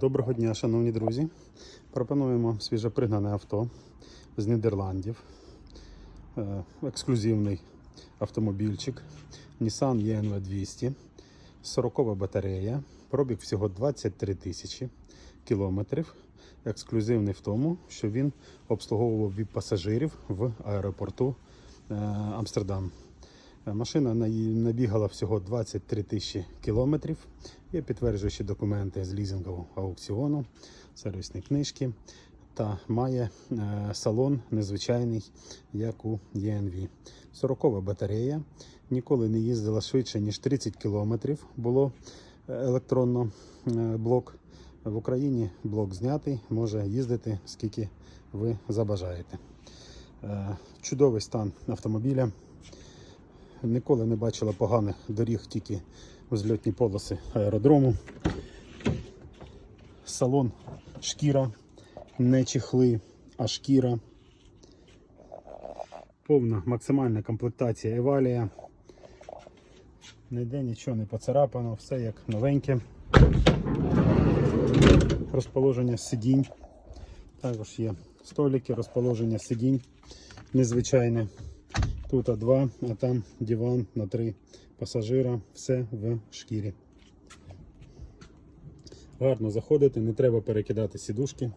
Доброго дня, шановні друзі. Пропонуємо свіжопригнане авто з Нідерландів. Е, Ексклюзивний автомобільчик Nissan ENV 200, 40 батарея, пробіг всього 23 тисячі кілометрів. Ексклюзивний в тому, що він обслуговував від пасажирів в аеропорту е, Амстердам. Е, Машина набігала всього 23 тисячі кілометрів. Є підтверджуючі документи з лізингового аукціону, сервісні книжки та має е, салон незвичайний, як у ENV. 40 батарея. Ніколи не їздила швидше, ніж 30 кілометрів. Було е, електронно блок. В Україні блок знятий, може їздити скільки ви забажаєте. Чудовий стан автомобіля. Ніколи не бачила поганих доріг, тільки взльотні полоси аеродрому. Салон шкіра, не чехли, а шкіра. Повна максимальна комплектація Евалія. Ніде нічого не поцарапано, все як новеньке. Розположення сидінь. Також є столики, розположення сидінь незвичайне. Тут А2, а там диван на три пасажира, все в шкірі. Гарно заходити, не треба перекидати сідушки.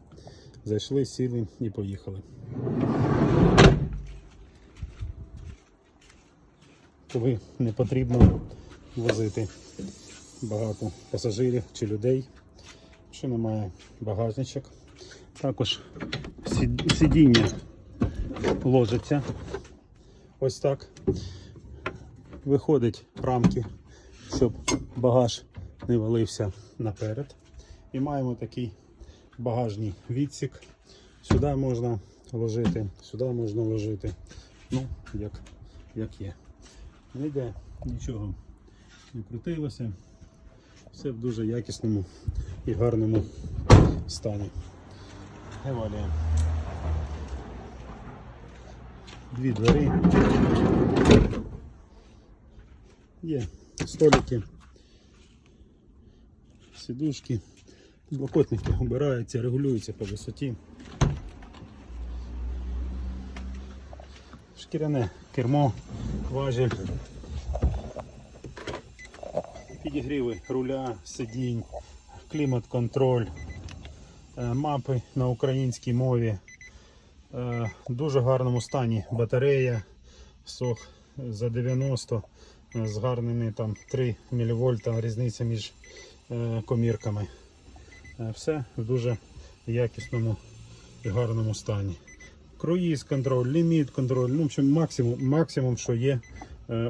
Зайшли, сіли і поїхали. Коли не потрібно возити багато пасажирів чи людей, що немає багажничок. Також сидіння ложиться ось так. Виходить рамки, щоб багаж не валився наперед. І маємо такий багажний відсік. Сюди можна ложити, сюди можна ложити. Ну, як, як є. Ніде нічого не крутилося. Все в дуже якісному і гарному стані. Евалія. Дві двері. Є столики, сідушки, підлокотники обираються, регулюються по висоті. Шкіряне кермо, важіль, підігріви руля, сидінь, клімат-контроль, е, мапи на українській мові. Е, В дуже гарному стані батарея сох за 90 е, з гарними там 3 мВ різниця між е, комірками. Все в дуже якісному і гарному стані. Круїз контроль, ліміт контроль, ну, в общем, максимум, максимум, що є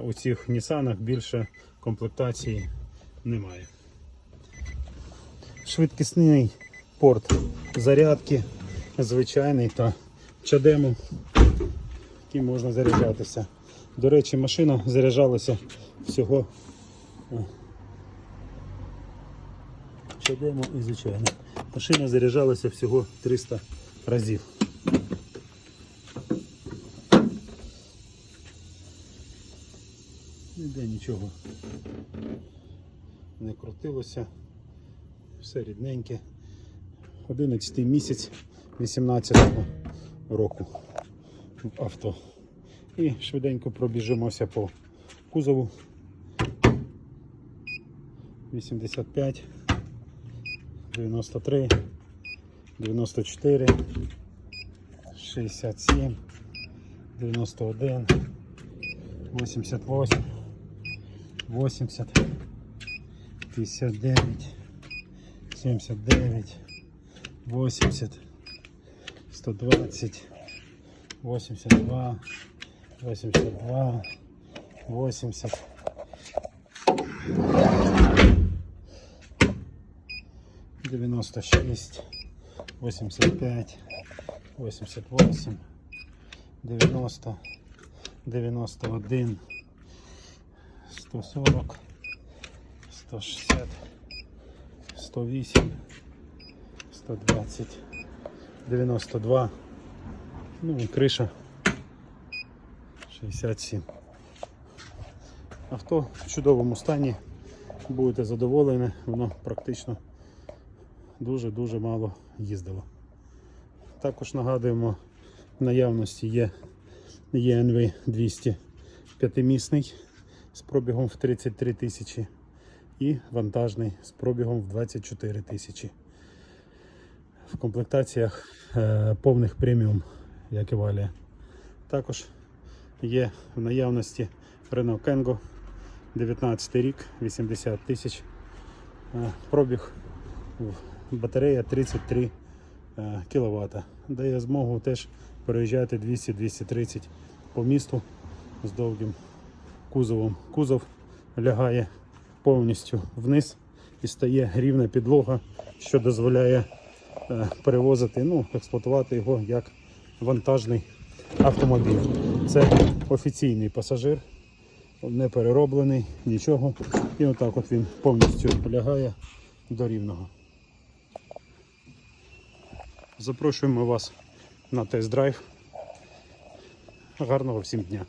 у цих Нісанах, більше комплектації немає. Швидкісний порт зарядки, звичайний та чадему, яким можна заряджатися. До речі, машина заряджалася всього о, чадему і звичайно. Машина заряджалася всього 300 разів. Ніде нічого не крутилося. Все рідненьке. 11 місяць 18-го року. Авто. І швиденько пробіжимося по кузову. 85, 93, 94, 67, 91, 88, 80, 59, 79, 80, 120, 82, 82, 80. Девяносто шесть, восемьдесят пять, восемьдесят восемь, девяносто, девяносто один, сто сорок, сто шестьдесят, сто восемь, сто двадцать, девяносто два. Ну і криша 67. Авто в чудовому стані. Будете задоволені, воно практично дуже-дуже мало їздило. Також нагадуємо, в наявності є ENV 200 п'ятимісний з пробігом в 33 тисячі і вантажний з пробігом в 24 тисячі. В комплектаціях е, повних преміум, як і Валія. Також є в наявності Renault Kangoo 19 рік, 80 тисяч. Е, Пробіг батарея 33 кВт. Дає змогу теж переїжджати 200-230 по місту з довгим кузовом. Кузов лягає повністю вниз і стає рівна підлога, що дозволяє е, перевозити, ну, експлуатувати його як вантажний автомобіль. Це офіційний пасажир, не перероблений, нічого. І отак от він повністю лягає до рівного. Запрошуємо вас на тест-драйв. Гарного всім дня!